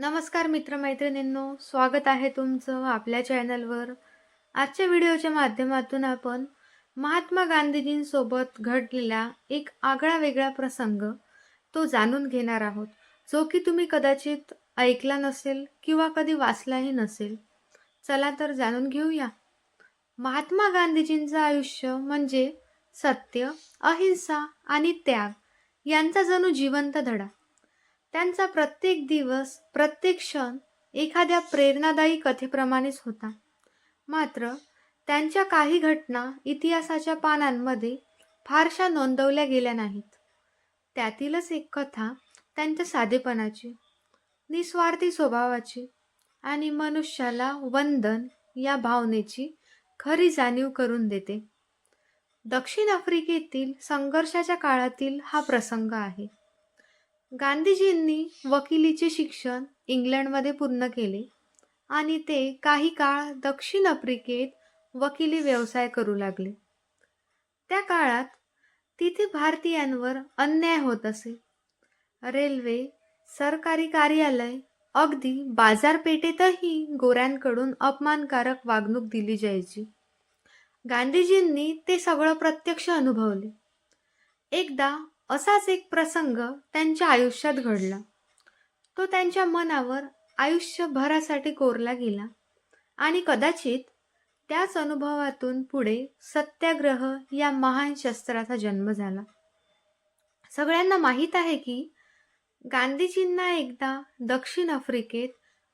नमस्कार मित्रमैत्रिणींनो स्वागत आहे तुमचं आपल्या चॅनलवर. आजच्या व्हिडिओच्या माध्यमातून आपण महात्मा गांधीजींसोबत घडलेला एक आगळा वेगळा प्रसंग तो जाणून घेणार आहोत. जो की तुम्ही कदाचित ऐकला नसेल किंवा कधी वाचलाही नसेल. चला तर जाणून घेऊया. महात्मा गांधीजींचं आयुष्य म्हणजे सत्य अहिंसा आणि त्याग यांचा जणू जिवंत धडा. त्यांचा प्रत्येक दिवस प्रत्येक क्षण एखाद्या प्रेरणादायी कथेप्रमाणेच होता. मात्र त्यांच्या काही घटना इतिहासाच्या पानांमध्ये फारशा नोंदवल्या गेल्या नाहीत. त्यातीलच एक कथा त्यांच्या साधेपणाची निस्वार्थी स्वभावाची आणि मनुष्याला वंदन या भावनेची खरी जाणीव करून देते. दक्षिण आफ्रिकेतील संघर्षाच्या काळातील हा प्रसंग आहे. गांधीजींनी वकिलीचे शिक्षण इंग्लंडमध्ये पूर्ण केले आणि ते काही काळ दक्षिण आफ्रिकेत वकिली व्यवसाय करू लागले. त्या काळात तिथे भारतीयांवर अन्याय होत असे. रेल्वे सरकारी कार्यालय अगदी बाजारपेठेतही गोऱ्यांकडून अपमानकारक वागणूक दिली जायची. गांधीजींनी ते सगळं प्रत्यक्ष अनुभवले. एकदा असाच एक प्रसंग त्यांच्या आयुष्यात घडला. तो त्यांच्या मनावर आयुष्यभरासाठी कोरला गेला आणि कदाचित त्याच अनुभवातून पुढे सत्याग्रह या महान शस्त्राचा जन्म झाला. सगळ्यांना माहीत आहे की गांधीजींना एकदा दक्षिण आफ्रिकेत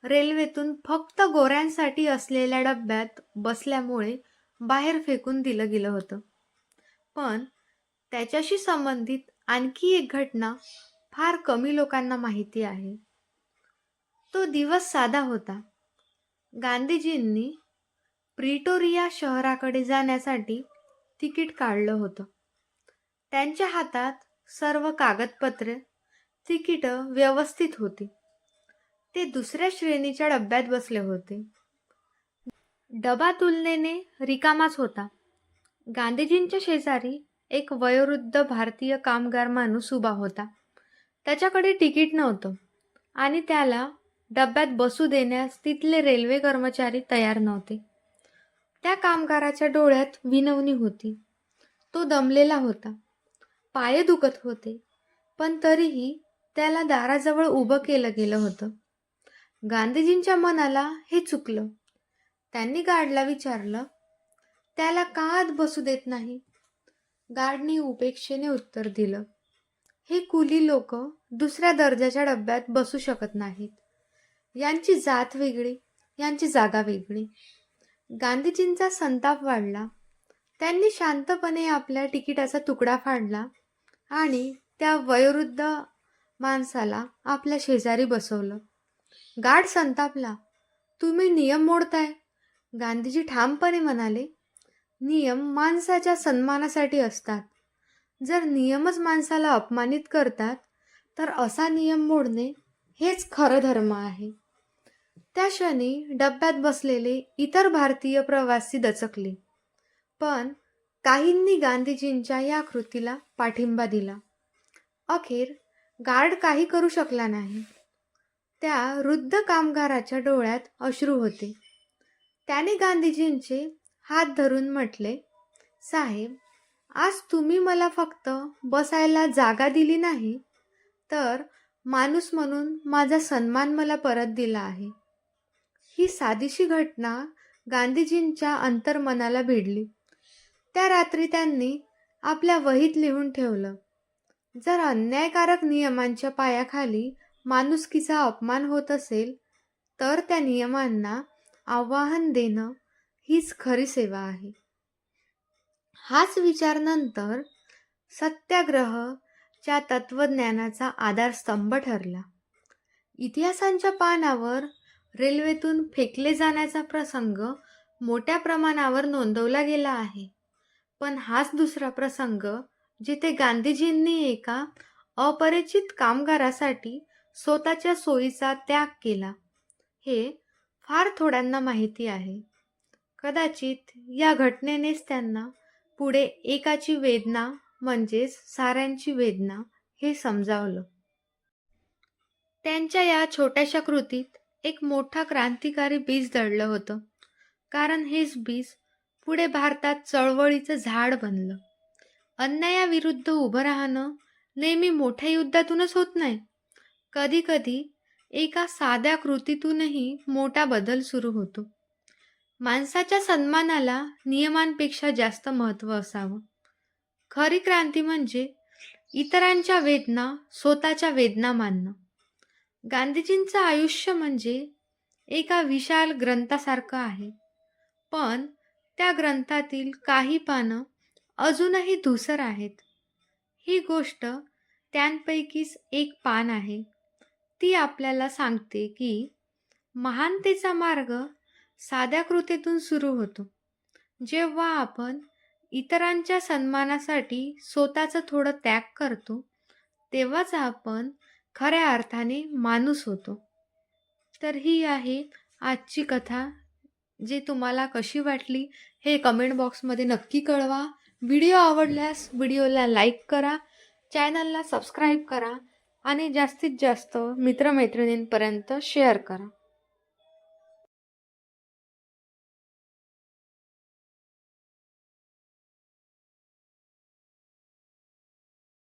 रेल्वेतून फक्त गोऱ्यांसाठी असलेल्या डब्यात बसल्यामुळे बाहेर फेकून दिलं गेलं होतं. पण त्याच्याशी संबंधित आणखी एक घटना फार कमी लोकांना माहिती आहे. तो दिवस साधा होता. गांधीजींनी प्रिटोरिया शहराकडे जाण्यासाठी तिकीट काढलं होतं. त्यांच्या हातात सर्व कागदपत्रे तिकीटं व्यवस्थित होती. ते दुसऱ्या श्रेणीच्या डब्यात बसले होते. डबा तुलनेने रिकामाच होता. गांधीजींच्या शेजारी एक वयोवृद्ध भारतीय कामगार माणूस उभा होता. त्याच्याकडे तिकीट नव्हतं आणि त्याला डब्यात बसू देण्यास तिथले रेल्वे कर्मचारी तयार नव्हते. त्या कामगाराच्या डोळ्यात विनवणी होती. तो दमलेला होता. पाय दुखत होते पण तरीही त्याला दाराजवळ उभं केलं गेलं होतं. गांधीजींच्या मनाला हे चुकलं. त्यांनी गार्डला विचारलं त्याला का आत बसू देत नाही? गार्डने उपेक्षेने उत्तर दिलं. हे कुली लोक दुसऱ्या दर्जाच्या डब्यात बसू शकत नाहीत. यांची जात वेगळी यांची जागा वेगळी. गांधीजींचा संताप वाढला. त्यांनी शांतपणे आपल्या तिकिटाचा तुकडा फाडला आणि त्या वयोवृद्ध माणसाला आपल्या शेजारी बसवलं. गाढ संतापला. तुम्ही नियम मोडताय गांधीजी ठामपणे म्हणाले. नियम माणसाच्या सन्मानासाठी असतात. जर नियमच माणसाला अपमानित करतात तर असा नियम मोडणे हेच खरं धर्म आहे. त्या क्षणी डब्यात बसलेले इतर भारतीय प्रवासी दचकले. पण काहींनी गांधीजींच्या या कृतीला पाठिंबा दिला. अखेर गार्ड काही करू शकला नाही. त्या वृद्ध कामगाराच्या डोळ्यात अश्रू होते. त्याने गांधीजींचे हात धरून म्हटले साहेब आज तुम्ही मला फक्त बसायला जागा दिली नाही तर माणूस म्हणून माझा सन्मान मला परत दिला आहे. ही साधीशी घटना गांधीजींच्या अंतर्मनाला भिडली. त्या रात्री त्यांनी आपल्या वहीत लिहून ठेवलं जर अन्यायकारक नियमांच्या पायाखाली माणुसकीचा अपमान होत असेल तर त्या नियमांना आव्हान देणं हीच खरी सेवा आहे. हाच विचार नंतर सत्याग्रहच्या तत्वज्ञानाचा आधारस्तंभ ठरला. इतिहासांच्या पानावर रेल्वेतून फेकले जाण्याचा प्रसंग मोठ्या प्रमाणावर नोंदवला गेला आहे. पण हाच दुसरा प्रसंग जिथे गांधीजींनी एका अपरिचित कामगारासाठी स्वतःच्या सोयीचा त्याग केला हे फार थोड्यांना माहिती आहे. कदाचित या घटनेनेच त्यांना पुढे एकाची वेदना म्हणजेच साऱ्यांची वेदना हे समजावलं. त्यांच्या या छोट्याशा कृतीत एक मोठा क्रांतिकारी बीज दडलं होतं. कारण हेच बीज पुढे भारतात चळवळीचं झाड बनलं. अन्यायाविरुद्ध उभं राहणं नेहमी मोठ्या युद्धातूनच होत नाही. कधीकधी एका साध्या कृतीतूनही मोठा बदल सुरू होतो. माणसाच्या सन्मानाला नियमांपेक्षा जास्त महत्त्व असावं. खरी क्रांती म्हणजे इतरांच्या वेदना स्वतःच्या वेदना मानणं. गांधीजींचं आयुष्य म्हणजे एका विशाल ग्रंथासारखं आहे. पण त्या ग्रंथातील काही पानं अजूनही धुसर आहेत. ही गोष्ट त्यांपैकीच एक पान आहे. ती आपल्याला सांगते की महानतेचा मार्ग साध्या कृतीतून सुरू होतो. जेव्हा आपण इतरांच्या सन्मानासाठी स्वतःचं थोडं त्याग करतो तेव्हाच आपण खऱ्या अर्थाने माणूस होतो. तर ही आहे आजची कथा जे तुम्हाला कशी वाटली हे कमेंट बॉक्समध्ये नक्की कळवा. व्हिडिओ आवडल्यास व्हिडिओला लाईक करा चॅनलला सबस्क्राईब करा आणि जास्तीत जास्त मित्रमैत्रिणींपर्यंत शेअर करा.